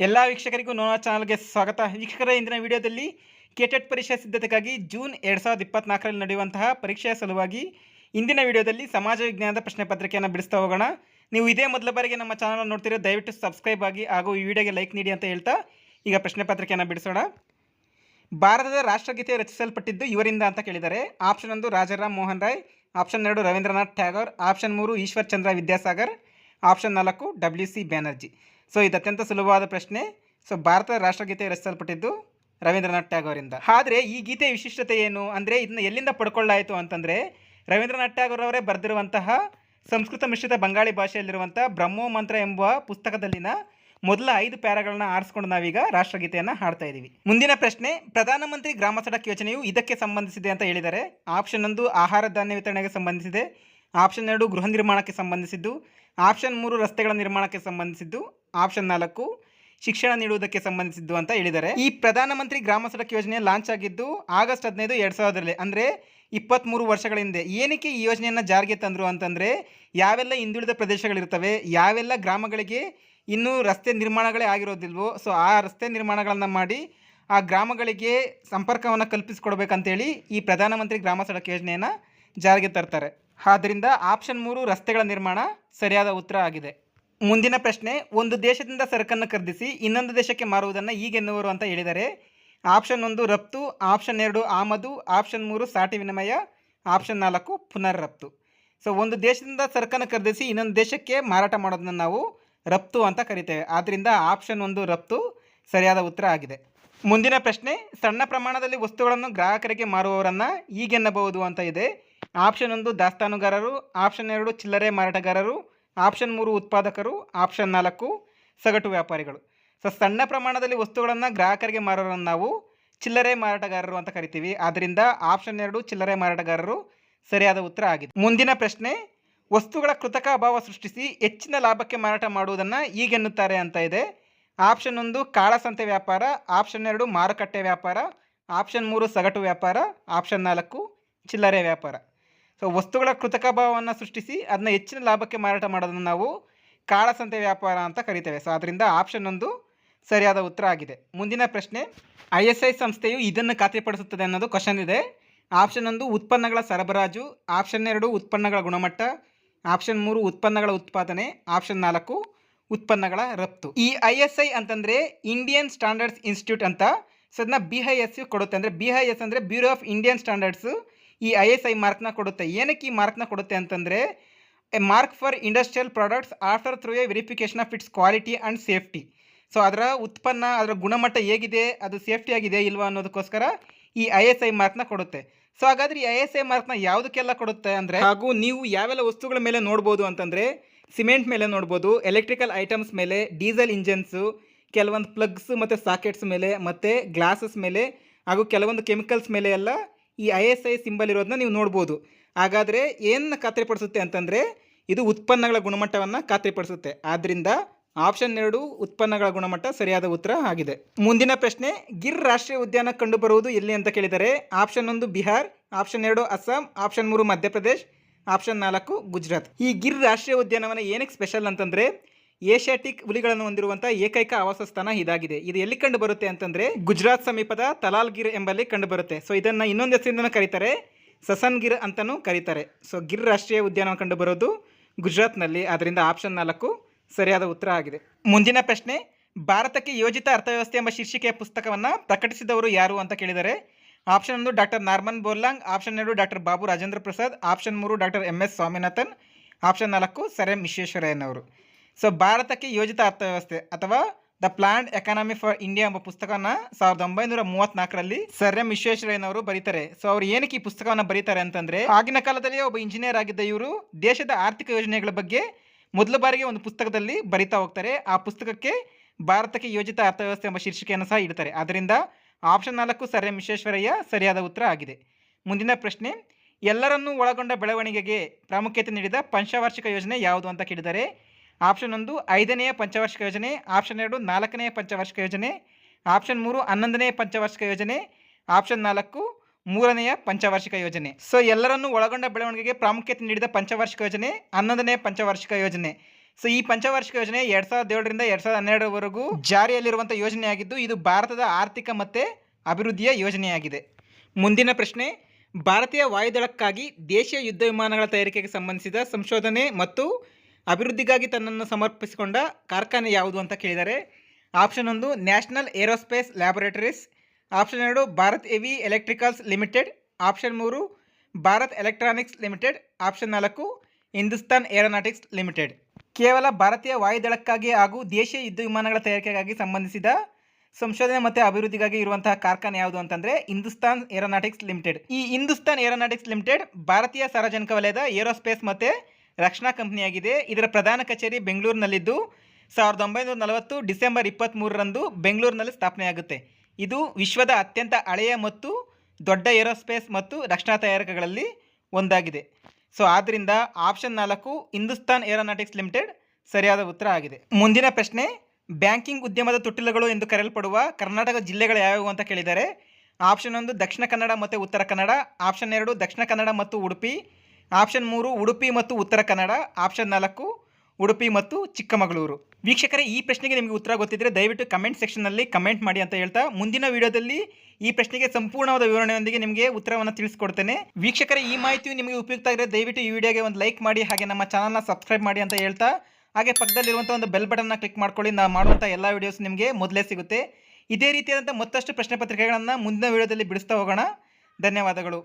ಎಲ್ಲ ವೀಕ್ಷಕರಿಗೂ ನೋನಾ ಚಾನಲ್ಗೆ ಸ್ವಾಗತ. ವೀಕ್ಷಕರ, ಇಂದಿನ ವಿಡಿಯೋದಲ್ಲಿ ಕೆಟೆಟ್ ಪರೀಕ್ಷಾ ಸಿದ್ಧತೆಗಾಗಿ ಜೂನ್ ಎರಡು ಸಾವಿರದ ಇಪ್ಪತ್ನಾಲ್ಕರಲ್ಲಿ ನಡೆಯುವಂತಹ ಪರೀಕ್ಷೆಯ ಸಲುವಾಗಿ ಇಂದಿನ ವಿಡಿಯೋದಲ್ಲಿ ಸಮಾಜ ವಿಜ್ಞಾನದ ಪ್ರಶ್ನೆ ಪತ್ರಿಕೆಯನ್ನು ಬಿಡಿಸ್ತಾ ಹೋಗೋಣ. ನೀವು ಇದೇ ಮೊದಲ ಬಾರಿಗೆ ನಮ್ಮ ಚಾನಲ್ ನೋಡ್ತಿರೋ ದಯವಿಟ್ಟು ಸಬ್ಸ್ಕ್ರೈಬ್ ಆಗಿ ಹಾಗೂ ಈ ವಿಡಿಯೋಗೆ ಲೈಕ್ ನೀಡಿ ಅಂತ ಹೇಳ್ತಾ ಈಗ ಪ್ರಶ್ನೆ ಪತ್ರಿಕೆಯನ್ನು ಬಿಡಿಸೋಣ. ಭಾರತದ ರಾಷ್ಟ್ರಗೀತೆ ರಚಿಸಲ್ಪಟ್ಟಿದ್ದು ಇವರಿಂದ ಅಂತ ಕೇಳಿದ್ದಾರೆ ಆಪ್ಷನ್ ಒಂದು ರಾಜಾರಾಮ್ ಮೋಹನ್ ರಾಯ್, ಆಪ್ಷನ್ ಎರಡು ರವೀಂದ್ರನಾಥ್ ಟ್ಯಾಗೋರ್, ಆಪ್ಷನ್ ಮೂರು ಈಶ್ವರ್ ಚಂದ್ರ ವಿದ್ಯಾಸಾಗರ್, ಆಪ್ಷನ್ ನಾಲ್ಕು ಡಬ್ಲ್ಯೂ ಸಿ ಬ್ಯಾನರ್ಜಿ. ಸೊ ಇದು ಅತ್ಯಂತ ಸುಲಭವಾದ ಪ್ರಶ್ನೆ. ಸೊ ಭಾರತದ ರಾಷ್ಟ್ರಗೀತೆ ರಚಿಸಲ್ಪಟ್ಟಿದ್ದು ರವೀಂದ್ರನಾಥ್ ಟ್ಯಾಗೋರಿಂದ ಆದರೆ ಈ ಗೀತೆಯ ವಿಶಿಷ್ಟತೆ ಏನು? ಅಂದರೆ ಇದನ್ನ ಎಲ್ಲಿಂದ ಪಡ್ಕೊಳ್ಳಾಯಿತು ಅಂತಂದರೆ, ರವೀಂದ್ರನಾಥ್ ಟ್ಯಾಗೋರ್ ಅವರೇ ಬರೆದಿರುವಂತಹ ಸಂಸ್ಕೃತ ಮಿಶ್ರಿತ ಬಂಗಾಳಿ ಭಾಷೆಯಲ್ಲಿರುವಂಥ ಬ್ರಹ್ಮೋ ಮಂತ್ರ ಎಂಬ ಪುಸ್ತಕದಲ್ಲಿನ ಮೊದಲ ಐದು ಪ್ಯಾರಗಳನ್ನ ಆರಿಸ್ಕೊಂಡು ನಾವೀಗ ರಾಷ್ಟ್ರಗೀತೆಯನ್ನು ಹಾಡ್ತಾ ಇದ್ದೀವಿ ಮುಂದಿನ ಪ್ರಶ್ನೆ, ಪ್ರಧಾನಮಂತ್ರಿ ಗ್ರಾಮ ಸಡಕ್ ಯೋಜನೆಯು ಇದಕ್ಕೆ ಸಂಬಂಧಿಸಿದೆ ಅಂತ ಹೇಳಿದ್ದಾರೆ ಆಪ್ಷನ್ ಒಂದು ಆಹಾರ ಧಾನ್ಯ ವಿತರಣೆಗೆ ಸಂಬಂಧಿಸಿದೆ. ಆಪ್ಷನ್ ಎರಡು ಗೃಹ ನಿರ್ಮಾಣಕ್ಕೆ ಸಂಬಂಧಿಸಿದ್ದು, ಆಪ್ಷನ್ ಮೂರು ರಸ್ತೆಗಳ ನಿರ್ಮಾಣಕ್ಕೆ ಸಂಬಂಧಿಸಿದ್ದು, ಆಪ್ಷನ್ ನಾಲ್ಕು ಶಿಕ್ಷಣ ನೀಡುವುದಕ್ಕೆ ಸಂಬಂಧಿಸಿದ್ದು ಅಂತ ಹೇಳಿದ್ದಾರೆ. ಈ ಪ್ರಧಾನಮಂತ್ರಿ ಗ್ರಾಮ ಸಡಕ್ ಯೋಜನೆ ಲಾಂಚ್ ಆಗಿದ್ದು, ಆಗಸ್ಟ್ ಹದಿನೈದು ಎರಡು ಸಾವಿರದಲ್ಲಿ, ಅಂದರೆ ಇಪ್ಪತ್ತ್ಮೂರು ವರ್ಷಗಳ ಹಿಂದೆ. ಏನಕ್ಕೆ ಈ ಯೋಜನೆಯನ್ನು ಜಾರಿಗೆ ತಂದರು ಅಂತಂದರೆ, ಯಾವೆಲ್ಲ ಹಿಂದುಳಿದ ಪ್ರದೇಶಗಳಿರ್ತವೆ, ಯಾವೆಲ್ಲ ಗ್ರಾಮಗಳಿಗೆ ಇನ್ನೂ ರಸ್ತೆ ನಿರ್ಮಾಣಗಳೇ ಆಗಿರೋದಿಲ್ವೋ, ಸೊ ಆ ರಸ್ತೆ ನಿರ್ಮಾಣಗಳನ್ನು ಮಾಡಿ ಆ ಗ್ರಾಮಗಳಿಗೆ ಸಂಪರ್ಕವನ್ನು ಕಲ್ಪಿಸಿಕೊಡ್ಬೇಕಂತೇಳಿ ಈ ಪ್ರಧಾನಮಂತ್ರಿ ಗ್ರಾಮ ಸಡಕ್ ಯೋಜನೆಯನ್ನು ಜಾರಿಗೆ ತರ್ತಾರೆ. ಆದ್ದರಿಂದ ಆಪ್ಷನ್ ಮೂರು ರಸ್ತೆಗಳ ನಿರ್ಮಾಣ ಸರಿಯಾದ ಉತ್ತರ ಆಗಿದೆ. ಮುಂದಿನ ಪ್ರಶ್ನೆ, ಒಂದು ದೇಶದಿಂದ ಸರಕನ್ನು ಖರೀದಿಸಿ ಇನ್ನೊಂದು ದೇಶಕ್ಕೆ ಮಾರುವುದನ್ನು ಈಗೆನ್ನುವರು ಅಂತ ಹೇಳಿದರೆ, ಆಪ್ಷನ್ ಒಂದು ರಫ್ತು, ಆಪ್ಷನ್ ಎರಡು ಆಮದು, ಆಪ್ಷನ್ ಮೂರು ಸಾಟಿ ವಿನಿಮಯ, ಆಪ್ಷನ್ ನಾಲ್ಕು ಪುನರ್ ರಫ್ತು. ಸೊ ಒಂದು ದೇಶದಿಂದ ಸರಕನ್ನು ಖರೀದಿಸಿ ಇನ್ನೊಂದು ದೇಶಕ್ಕೆ ಮಾರಾಟ ಮಾಡೋದನ್ನು ನಾವು ರಫ್ತು ಅಂತ ಕರಿತೇವೆ. ಆದ್ದರಿಂದ ಆಪ್ಷನ್ ಒಂದು ರಫ್ತು ಸರಿಯಾದ ಉತ್ತರ ಆಗಿದೆ. ಮುಂದಿನ ಪ್ರಶ್ನೆ, ಸಣ್ಣ ಪ್ರಮಾಣದಲ್ಲಿ ವಸ್ತುಗಳನ್ನು ಗ್ರಾಹಕರಿಗೆ ಮಾರುವವರನ್ನು ಈಗೆನ್ನಬಹುದು ಅಂತ ಇದೆ. ಆಪ್ಷನ್ ಒಂದು ದಾಸ್ತಾನುಗಾರರು, ಆಪ್ಷನ್ ಎರಡು ಚಿಲ್ಲರೆ ಮಾರಾಟಗಾರರು, ಆಪ್ಷನ್ ಮೂರು ಉತ್ಪಾದಕರು, ಆಪ್ಷನ್ ನಾಲ್ಕು ಸಗಟು ವ್ಯಾಪಾರಿಗಳು. ಸೊ ಸಣ್ಣ ಪ್ರಮಾಣದಲ್ಲಿ ವಸ್ತುಗಳನ್ನು ಗ್ರಾಹಕರಿಗೆ ಮಾರೋರನ್ನು ನಾವು ಚಿಲ್ಲರೆ ಮಾರಾಟಗಾರರು ಅಂತ ಕರಿತೀವಿ. ಆದ್ದರಿಂದ ಆಪ್ಷನ್ ಎರಡು ಚಿಲ್ಲರೆ ಮಾರಾಟಗಾರರು ಸರಿಯಾದ ಉತ್ತರ ಆಗಿದೆ. ಮುಂದಿನ ಪ್ರಶ್ನೆ, ವಸ್ತುಗಳ ಕೃತಕ ಅಭಾವ ಸೃಷ್ಟಿಸಿ ಹೆಚ್ಚಿನ ಲಾಭಕ್ಕೆ ಮಾರಾಟ ಮಾಡುವುದನ್ನು ಈಗೆನ್ನುತ್ತಾರೆ ಅಂತ ಇದೆ. ಆಪ್ಷನ್ ಒಂದು ಕಾಳಸಂತೆ ವ್ಯಾಪಾರ, ಆಪ್ಷನ್ ಎರಡು ಮಾರುಕಟ್ಟೆ ವ್ಯಾಪಾರ, ಆಪ್ಷನ್ ಮೂರು ಸಗಟು ವ್ಯಾಪಾರ, ಆಪ್ಷನ್ ನಾಲ್ಕು ಚಿಲ್ಲರೆ ವ್ಯಾಪಾರ. ಸೊ ವಸ್ತುಗಳ ಕೃತಕ ಭಾವವನ್ನು ಸೃಷ್ಟಿಸಿ ಅದನ್ನ ಹೆಚ್ಚಿನ ಲಾಭಕ್ಕೆ ಮಾರಾಟ ಮಾಡೋದನ್ನು ನಾವು ಕಾಳಸಂತೆ ವ್ಯಾಪಾರ ಅಂತ ಕರಿತೇವೆ. ಸೊ ಅದರಿಂದ ಆಪ್ಷನ್ ಒಂದು ಸರಿಯಾದ ಉತ್ತರ ಆಗಿದೆ. ಮುಂದಿನ ಪ್ರಶ್ನೆ, ಐ ಎಸ್ ಐ ಸಂಸ್ಥೆಯು ಇದನ್ನು ಖಾತ್ರಿಪಡಿಸುತ್ತದೆ ಅನ್ನೋದು ಕ್ವಶನ್ ಇದೆ. ಆಪ್ಷನ್ ಒಂದು, ಉತ್ಪನ್ನಗಳ ಸರಬರಾಜು. ಆಪ್ಷನ್ ಎರಡು, ಉತ್ಪನ್ನಗಳ ಗುಣಮಟ್ಟ. ಆಪ್ಷನ್ ಮೂರು, ಉತ್ಪನ್ನಗಳ ಉತ್ಪಾದನೆ. ಆಪ್ಷನ್ ನಾಲ್ಕು, ಉತ್ಪನ್ನಗಳ ರಫ್ತು. ಈ ಐ ಎಸ್ ಐ ಅಂತಂದರೆ ಇಂಡಿಯನ್ ಸ್ಟ್ಯಾಂಡರ್ಡ್ಸ್ ಇನ್ಸ್ಟಿಟ್ಯೂಟ್ ಅಂತ. ಸೊ ಅದನ್ನ ಬಿ ಐ ಎಸ್ ಕೊಡುತ್ತೆ. ಅಂದರೆ ಬಿ ಐ ಎಸ್ ಅಂದರೆ ಬ್ಯೂರೋ ಆಫ್ ಇಂಡಿಯನ್ ಸ್ಟ್ಯಾಂಡರ್ಡ್ಸು ಈ ಐ ಎಸ್ ಐ ಮಾರ್ಕ್ನ ಕೊಡುತ್ತೆ. ಏನಕ್ಕೆ ಈ ಮಾರ್ಕ್ನ ಕೊಡುತ್ತೆ ಅಂತಂದರೆ a mark for industrial products after through a verification of its quality and safety so ಅದರ ಉತ್ಪನ್ನ, ಅದರ ಗುಣಮಟ್ಟ ಹೇಗಿದೆ, ಅದು ಸೇಫ್ಟಿ ಆಗಿದೆ ಇಲ್ವಾ ಅನ್ನೋದಕ್ಕೋಸ್ಕರ ಈ ಐ ಎಸ್ ಐ ಮಾರ್ಕ್ನ ಕೊಡುತ್ತೆ. ಸೊ ಹಾಗಾದ್ರೆ ಈ ಐ ಎಸ್ ಐ ಮಾರ್ಕ್ನ ಯಾವುದಕ್ಕೆಲ್ಲ ಕೊಡುತ್ತೆ ಅಂದರೆ, ಹಾಗೂ ನೀವು ಯಾವೆಲ್ಲ ವಸ್ತುಗಳ ಮೇಲೆ ನೋಡ್ಬೋದು ಅಂತಂದರೆ, ಸಿಮೆಂಟ್ ಮೇಲೆ ನೋಡ್ಬೋದು ಎಲೆಕ್ಟ್ರಿಕಲ್ ಐಟಮ್ಸ್ ಮೇಲೆ ಡೀಸೆಲ್ ಇಂಜಿನ್ಸು ಕೆಲವೊಂದು ಪ್ಲಗ್ಸ್ ಮತ್ತು ಸಾಕೆಟ್ಸ್ ಮೇಲೆ, ಮತ್ತು ಗ್ಲಾಸಸ್ ಮೇಲೆ, ಹಾಗೂ ಕೆಲವೊಂದು ಕೆಮಿಕಲ್ಸ್ ಮೇಲೆ ಎಲ್ಲ ಈ ಐ ಎಸ್ ಐ ಸಿಂಬಲ್ ಇರೋದನ್ನ ನೀವು ನೋಡ್ಬೋದು. ಹಾಗಾದರೆ ಏನನ್ನ ಖಾತ್ರಿಪಡಿಸುತ್ತೆ ಅಂತಂದರೆ ಇದು ಉತ್ಪನ್ನಗಳ ಗುಣಮಟ್ಟವನ್ನು ಖಾತ್ರಿಪಡಿಸುತ್ತೆ. ಆದ್ದರಿಂದ ಆಪ್ಷನ್ ಎರಡು ಉತ್ಪನ್ನಗಳ ಗುಣಮಟ್ಟ ಸರಿಯಾದ ಉತ್ತರ ಆಗಿದೆ. ಮುಂದಿನ ಪ್ರಶ್ನೆ, ಗಿರ್ ರಾಷ್ಟ್ರೀಯ ಉದ್ಯಾನ ಕಂಡುಬರುವುದು ಎಲ್ಲಿ ಅಂತ ಕೇಳಿದರೆ, ಆಪ್ಷನ್ ಒಂದು ಬಿಹಾರ್, ಆಪ್ಷನ್ ಎರಡು ಅಸ್ಸಾಂ, ಆಪ್ಷನ್ ಮೂರು ಮಧ್ಯಪ್ರದೇಶ್, ಆಪ್ಷನ್ ನಾಲ್ಕು ಗುಜರಾತ್. ಈ ಗಿರ್ ರಾಷ್ಟ್ರೀಯ ಉದ್ಯಾನವನ ಏನಕ್ಕೆ ಸ್ಪೆಷಲ್ ಅಂತಂದರೆ ಏಷ್ಯಾಟಿಕ್ ಹುಲಿಗಳನ್ನು ಹೊಂದಿರುವಂಥ ಏಕೈಕ ಆವಾಸ ಸ್ಥಾನ ಇದಾಗಿದೆ. ಇದು ಎಲ್ಲಿ ಕಂಡು ಬರುತ್ತೆ ಅಂತಂದರೆ ಗುಜರಾತ್ ಸಮೀಪದ ತಲಾಲ್ ಗಿರ್ ಎಂಬಲ್ಲಿ ಕಂಡುಬರುತ್ತೆ ಸೊ ಇದನ್ನು ಇನ್ನೊಂದು ಹೆಸರಿಂದ ಕರೀತಾರೆ ಸಸನ್ ಗಿರ್ ಅಂತಲೂ ಕರೀತಾರೆ. ಸೊ ಗಿರ್ ರಾಷ್ಟ್ರೀಯ ಉದ್ಯಾನವನ ಕಂಡು ಬರೋದು ಗುಜರಾತ್ನಲ್ಲಿ. ಅದರಿಂದ ಆಪ್ಷನ್ ನಾಲ್ಕು ಸರಿಯಾದ ಉತ್ತರ ಆಗಿದೆ. ಮುಂದಿನ ಪ್ರಶ್ನೆ, ಭಾರತಕ್ಕೆ ಯೋಜಿತ ಅರ್ಥವ್ಯವಸ್ಥೆ ಎಂಬ ಶೀರ್ಷಿಕೆಯ ಪುಸ್ತಕವನ್ನು ಪ್ರಕಟಿಸಿದವರು ಯಾರು ಅಂತ ಕೇಳಿದರೆ, ಆಪ್ಷನ್ ಒಂದು ಡಾಕ್ಟರ್ ನಾರ್ಮನ್ ಬೋರ್ಲಾಂಗ್, ಆಪ್ಷನ್ ಎರಡು ಡಾಕ್ಟರ್ ಬಾಬು ರಾಜೇಂದ್ರ ಪ್ರಸಾದ್, ಆಪ್ಷನ್ ಮೂರು doctor M S Swaminathan, option ನಾಲ್ಕು ಸರ್ ಎಂ ವಿಶ್ವೇಶ್ವರಯ್ಯನವರು. ಸೊ ಭಾರತಕ್ಕೆ ಯೋಜಿತ ಅರ್ಥವ್ಯವಸ್ಥೆ ಅಥವಾ the planned economy for India ಎಂಬ ಪುಸ್ತಕವನ್ನು ಸಾವಿರದ ಒಂಬೈನೂರ ಮೂವತ್ನಾಲ್ಕರಲ್ಲಿ ಸರ್ ಎಂ ವಿಶ್ವೇಶ್ವರಯ್ಯನವರು ಬರೀತಾರೆ. ಸೊ ಅವ್ರು ಏನಕ್ಕೆ ಈ ಪುಸ್ತಕವನ್ನು ಬರೀತಾರೆ ಅಂತಂದರೆ, ಆಗಿನ ಕಾಲದಲ್ಲಿ ಒಬ್ಬ ಇಂಜಿನಿಯರ್ ಆಗಿದ್ದ ಇವರು ದೇಶದ ಆರ್ಥಿಕ ಯೋಜನೆಗಳ ಬಗ್ಗೆ ಮೊದಲ ಬಾರಿಗೆ ಒಂದು ಪುಸ್ತಕದಲ್ಲಿ ಬರಿತಾ ಹೋಗ್ತಾರೆ. ಆ ಪುಸ್ತಕಕ್ಕೆ ಭಾರತಕ್ಕೆ ಯೋಜಿತ ಅರ್ಥವ್ಯವಸ್ಥೆ ಎಂಬ ಶೀರ್ಷಿಕೆಯನ್ನು ಸಹ ಇಡ್ತಾರೆ. ಆದ್ದರಿಂದ ಆಪ್ಷನ್ ನಾಲ್ಕು ಸರ್ ಎಂ ವಿಶ್ವೇಶ್ವರಯ್ಯ ಸರಿಯಾದ ಉತ್ತರ ಆಗಿದೆ. ಮುಂದಿನ ಪ್ರಶ್ನೆ, ಎಲ್ಲರನ್ನೂ ಒಳಗೊಂಡ ಬೆಳವಣಿಗೆಗೆ ಪ್ರಾಮುಖ್ಯತೆ ನೀಡಿದ ಪಂಚವಾರ್ಷಿಕ ಯೋಜನೆ ಯಾವುದು ಅಂತ ಕೇಳಿದರೆ ಆಪ್ಷನ್ ಒಂದು, ಐದನೆಯ ಪಂಚವಾರ್ಷಿಕ ಯೋಜನೆ. ಆಪ್ಷನ್ ಎರಡು, ನಾಲ್ಕನೆಯ ಪಂಚವಾರ್ಷಿಕ ಯೋಜನೆ. ಆಪ್ಷನ್ ಮೂರು, ಹನ್ನೊಂದನೆಯ ಪಂಚವಾರ್ಷಿಕ ಯೋಜನೆ. ಆಪ್ಷನ್ ನಾಲ್ಕು, ಮೂರನೆಯ ಪಂಚವಾರ್ಷಿಕ ಯೋಜನೆ. ಸೊ ಎಲ್ಲರನ್ನೂ ಒಳಗೊಂಡ ಬೆಳವಣಿಗೆಗೆ ಪ್ರಾಮುಖ್ಯತೆ ನೀಡಿದ ಪಂಚವಾರ್ಷಿಕ ಯೋಜನೆ ಹನ್ನೊಂದನೇ ಪಂಚವಾರ್ಷಿಕ ಯೋಜನೆ. ಸೊ ಈ ಪಂಚವಾರ್ಷಿಕ ಯೋಜನೆ ಎರಡ್ ಸಾವಿರದ ಏಳರಿಂದ ಎರಡ್ ಸಾವಿರದ ಹನ್ನೆರಡರವರೆಗೂ ಜಾರಿಯಲ್ಲಿರುವಂಥ ಯೋಜನೆಯಾಗಿದ್ದು, ಇದು ಭಾರತದ ಆರ್ಥಿಕ ಮತ್ತು ಅಭಿವೃದ್ಧಿಯ ಯೋಜನೆಯಾಗಿದೆ. ಮುಂದಿನ ಪ್ರಶ್ನೆ, ಭಾರತೀಯ ವಾಯುದಳಕ್ಕಾಗಿ ದೇಶೀಯ ಯುದ್ಧ ವಿಮಾನಗಳ ತಯಾರಿಕೆಗೆ ಸಂಬಂಧಿಸಿದ ಸಂಶೋಧನೆ ಮತ್ತು ಅಭಿವೃದ್ಧಿಗಾಗಿ ತನ್ನನ್ನು ಸಮರ್ಪಿಸಿಕೊಂಡ ಕಾರ್ಖಾನೆ ಯಾವುದು ಅಂತ ಕೇಳಿದ್ದಾರೆ ಆಪ್ಷನ್ ಒಂದು ನ್ಯಾಷನಲ್ ಏರೋಸ್ಪೇಸ್ ಲ್ಯಾಬೊರೇಟರೀಸ್, ಆಪ್ಷನ್ ಎರಡು Bharat heavy electricals limited, option ಮೂರು ಭಾರತ್ ಎಲೆಕ್ಟ್ರಾನಿಕ್ಸ್ ಲಿಮಿಟೆಡ್, ಆಪ್ಷನ್ ನಾಲ್ಕು ಹಿಂದೂಸ್ತಾನ್ ಏರೋನಾಟಿಕ್ಸ್ ಲಿಮಿಟೆಡ್. ಕೇವಲ ಭಾರತೀಯ ವಾಯುದಳಕ್ಕಾಗಿ ಹಾಗೂ ದೇಶೀಯ ಯುದ್ಧ ವಿಮಾನಗಳ ತಯಾರಿಕೆಗಾಗಿ ಸಂಬಂಧಿಸಿದ ಸಂಶೋಧನೆ ಮತ್ತು ಅಭಿವೃದ್ಧಿಗಾಗಿ ಇರುವಂತಹ ಕಾರ್ಖಾನೆ ಯಾವುದು ಅಂತಂದರೆ ಹಿಂದೂಸ್ತಾನ್ ಏರೋನಾಟಿಕ್ಸ್ ಲಿಮಿಟೆಡ್. ಈ ಹಿಂದೂಸ್ತಾನ್ ಏರೋನಾಟಿಕ್ಸ್ ಲಿಮಿಟೆಡ್ ಭಾರತೀಯ ಸಾರ್ವಜನಿಕ ವಲಯದ ಏರೋಸ್ಪೇಸ್ ಮತ್ತು ರಕ್ಷಣಾ ಕಂಪನಿಯಾಗಿದೆ. ಇದರ ಪ್ರಧಾನ ಕಚೇರಿ ಬೆಂಗಳೂರಿನಲ್ಲಿದ್ದು ಸಾವಿರದ ಒಂಬೈನೂರ ನಲವತ್ತು ಡಿಸೆಂಬರ್ ಇಪ್ಪತ್ತ್ಮೂರರಂದು ಬೆಂಗಳೂರಿನಲ್ಲಿ ಸ್ಥಾಪನೆಯಾಗುತ್ತೆ. ಇದು ವಿಶ್ವದ ಅತ್ಯಂತ ಹಳೆಯ ಮತ್ತು ದೊಡ್ಡ ಏರೋಸ್ಪೇಸ್ ಮತ್ತು ರಕ್ಷಣಾ ತಯಾರಕಗಳಲ್ಲಿ ಒಂದಾಗಿದೆ. ಸೊ ಆದ್ದರಿಂದ ಆಪ್ಷನ್ ನಾಲ್ಕು ಹಿಂದೂಸ್ತಾನ್ ಏರೋನಾಟಿಕ್ಸ್ ಲಿಮಿಟೆಡ್ ಸರಿಯಾದ ಉತ್ತರ ಆಗಿದೆ. ಮುಂದಿನ ಪ್ರಶ್ನೆ, ಬ್ಯಾಂಕಿಂಗ್ ಉದ್ಯಮದ ತೊಟ್ಟಿಲುಗಳು ಎಂದು ಕರೆಯಲ್ಪಡುವ ಕರ್ನಾಟಕ ಜಿಲ್ಲೆಗಳು ಯಾವ್ಯಾವು ಅಂತ ಕೇಳಿದ್ದಾರೆ ಆಪ್ಷನ್ ಒಂದು ದಕ್ಷಿಣ ಕನ್ನಡ ಮತ್ತು ಉತ್ತರ ಕನ್ನಡ, ಆಪ್ಷನ್ ಎರಡು ದಕ್ಷಿಣ ಕನ್ನಡ ಮತ್ತು ಉಡುಪಿ ಆಪ್ಷನ್ ಮೂರು, ಉಡುಪಿ ಮತ್ತು ಉತ್ತರ ಕನ್ನಡ. ಆಪ್ಷನ್ ನಾಲ್ಕು, ಉಡುಪಿ ಮತ್ತು ಚಿಕ್ಕಮಗಳೂರು. ವೀಕ್ಷಕರೇ, ಈ ಪ್ರಶ್ನೆಗೆ ನಿಮಗೆ ಉತ್ತರ ಗೊತ್ತಿದ್ದರೆ ದಯವಿಟ್ಟು ಕಮೆಂಟ್ ಸೆಕ್ಷನ್ನಲ್ಲಿ ಕಮೆಂಟ್ ಮಾಡಿ ಅಂತ ಹೇಳ್ತಾ ಮುಂದಿನ ವಿಡಿಯೋದಲ್ಲಿ ಈ ಪ್ರಶ್ನೆಗೆ ಸಂಪೂರ್ಣವಾದ ವಿವರಣೆಯೊಂದಿಗೆ ನಿಮಗೆ ಉತ್ತರವನ್ನು ತಿಳಿಸ್ಕೊಡ್ತೇನೆ. ವೀಕ್ಷಕರೇ, ಈ ಮಾಹಿತಿಯು ನಿಮಗೆ ಉಪಯುಕ್ತ ಆಗಿದ್ರೆ ದಯವಿಟ್ಟು ಈ ವಿಡಿಯೋಗೆ ಒಂದು ಲೈಕ್ ಮಾಡಿ, ಹಾಗೆ ನಮ್ಮ ಚಾನಲ್ನ ಸಬ್ಸ್ಕ್ರೈಬ್ ಮಾಡಿ ಅಂತ ಹೇಳ್ತಾ, ಹಾಗೆ ಪಕ್ಕದಲ್ಲಿರುವಂಥ ಒಂದು ಬೆಲ್ ಬಟನ್ನ ಕ್ಲಿಕ್ ಮಾಡ್ಕೊಳ್ಳಿ. ನಾವು ಮಾಡುವಂಥ ಎಲ್ಲ ವಿಡಿಯೋಸ್ ನಿಮಗೆ ಮೊದಲೇ ಸಿಗುತ್ತೆ. ಇದೇ ರೀತಿಯಾದಂಥ ಮತ್ತಷ್ಟು ಪ್ರಶ್ನೆ ಪತ್ರಿಕೆಗಳನ್ನು ಮುಂದಿನ ವಿಡಿಯೋದಲ್ಲಿ ಬಿಡಿಸ್ತಾ ಹೋಗೋಣ. ಧನ್ಯವಾದಗಳು.